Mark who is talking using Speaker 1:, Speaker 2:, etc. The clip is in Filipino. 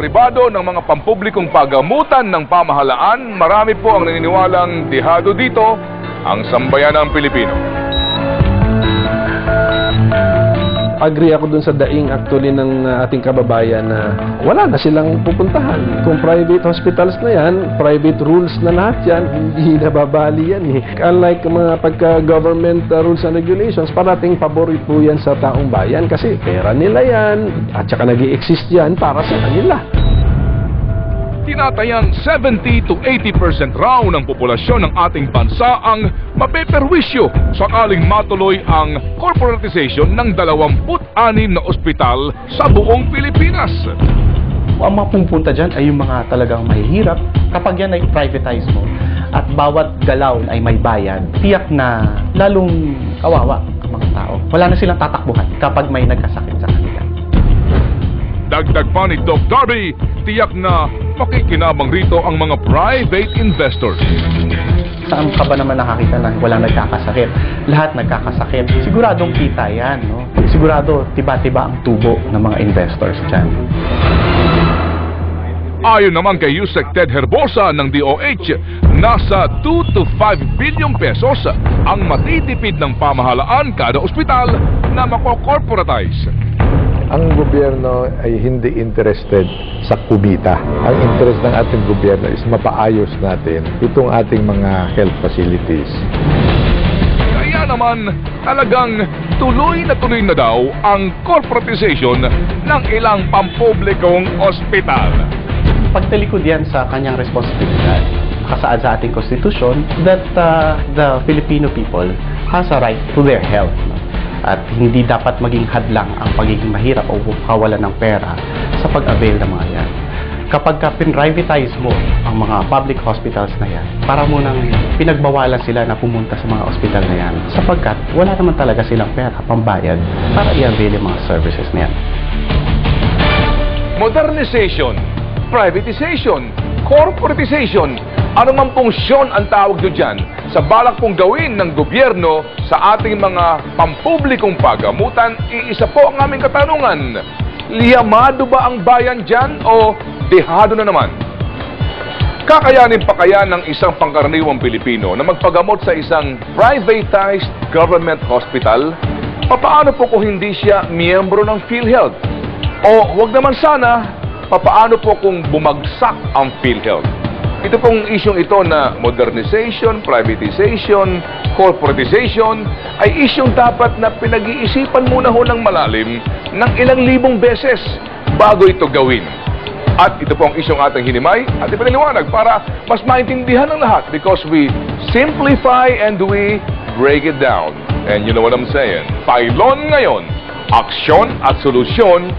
Speaker 1: pribado ng mga pampublikong pagamutan ng pamahalaan, marami po ang naniniwalang dihado dito ang sambayanang Pilipino.
Speaker 2: Agree ako dun sa daing actually ng uh, ating kababayan na wala na silang pupuntahan. Kung private hospitals na yan, private rules na lahat yan, hindi nababali yan eh. Unlike mga pagka-government uh, rules and regulations, parating paborit po yan sa taong bayan kasi pera nila yan at saka nag exist yan para sa kanila.
Speaker 1: Tinatayang 70 to 80% raw ng populasyon ng ating bansa ang mapeperwisyo sakaling matuloy ang corporatization ng 26 na ospital sa buong Pilipinas.
Speaker 3: Ang mga pumupunta dyan ay yung mga talagang mahihirap. Kapag yan ay privatize mo at bawat galaw ay may bayad, tiyak na lalong kawawa ang mga tao. Wala na silang tatakbuhan kapag may nagkasakit sa kanila.
Speaker 1: Dagdag pa ni Doc Darby, tiyak na makikinabang rito ang mga private investors.
Speaker 3: Saan ka ba naman nakakita na walang nagkakasakit? Lahat nagkakasakit. Siguradong kita yan, no? Sigurado tiba-tiba ang tubo ng mga investors dyan.
Speaker 1: Ayon naman kay Yusek Ted Herbosa ng DOH, nasa 2 to 5 bilyong pesos ang matitipid ng pamahalaan kada ospital na makokorporatize.
Speaker 4: Ang gobyerno ay hindi interested sa kubita. Ang interest ng ating gobyerno is mapaayos natin itong ating mga health facilities.
Speaker 1: Kaya naman, talagang tuloy na tuloy na daw ang corporatization ng ilang pampublikong ospital.
Speaker 3: Pagtalikod yan sa kanyang responsibilidad. Nakasaad sa ating konstitusyon that uh, the Filipino people has a right to their health. At hindi dapat maging hadlang ang pagiging mahirap o kawalan ng pera sa pag-avail ng mga yan. Kapag ka pin-privatize mo ang mga public hospitals na yan, para mo nang pinagbawalan sila na pumunta sa mga hospital na yan sapagkat wala naman talaga silang pera pambayad para i-avail yung mga services na yan.
Speaker 1: Modernization, privatization, corporatization, ano man pong syon ang tawag nyo dyan sa balak pong gawin ng gobyerno sa ating mga pampublikong pagamutan, iisa po ang aming katanungan. Liyamado ba ang bayan dyan o dehado na naman? Kakayanin pa kaya ng isang pangkaraniwang Pilipino na magpagamot sa isang privatized government hospital? Papaano po kung hindi siya miyembro ng PhilHealth? O wag naman sana, papaano po kung bumagsak ang PhilHealth? Ito pong isyong ito na modernization, privatization, corporatization ay isyong dapat na pinag-iisipan muna ho ng malalim ng ilang libong beses bago ito gawin. At ito po ang isyong ating hinimay at ipinaliwanag para mas maintindihan ng lahat because we simplify and we break it down. And you know what I'm saying? Pailon ngayon, aksyon at solusyon